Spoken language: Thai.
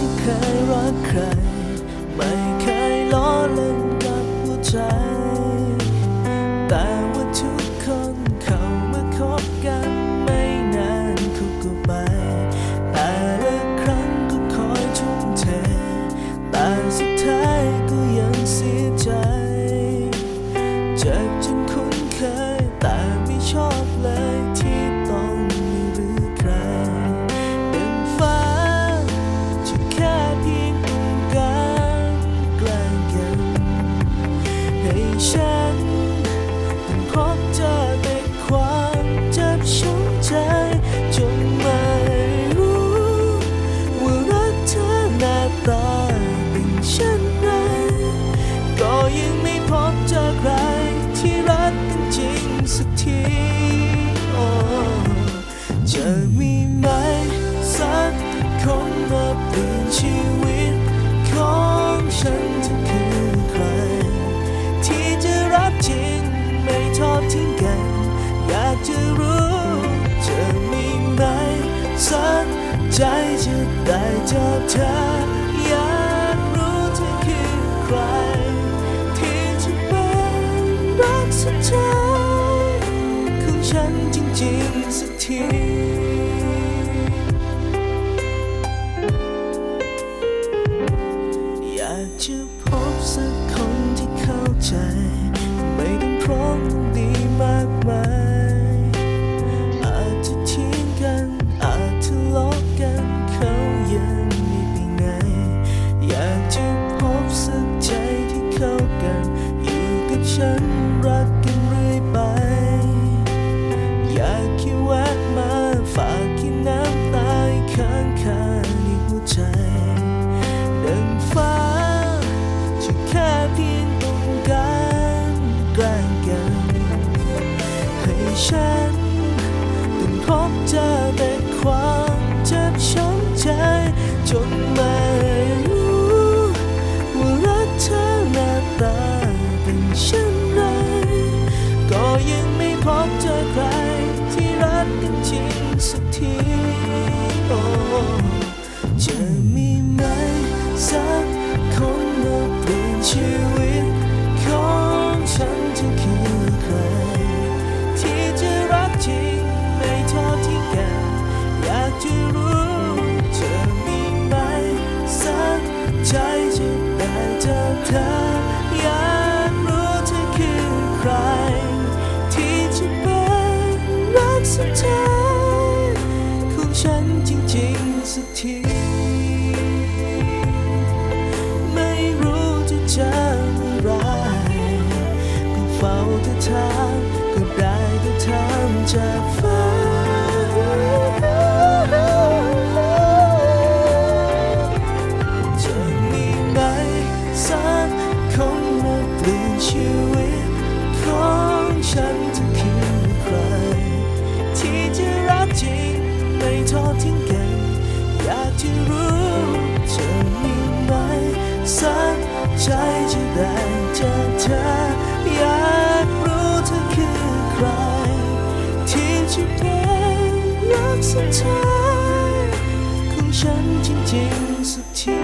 ที่เคยรักใครไม่ จะมีไหมสักคนมาเปลี่ยนชีวิตของฉันเธอคือใคร ที่จะรักจริงไม่ทอดทิ้งกัน อยากจะรู้จะมีไหมสักใจจะได้เจอเธอ จะพบสักคนที่เข้าใจ ฉันต้องพบเจอแต่ความเจ็บช้ำใจ จนไม่รู้ว่ารักเธอหน้าตาเป็นเช่นไร ก็ยังไม่พบเจอใครที่รักกันจริงสักทีโอจะมีไหมสักคนมาเปลี่ยนชีวิต เฝ้าแต่ทางก็ได้แต่ทางจากฟ้า ท้ของฉันจริงๆสักที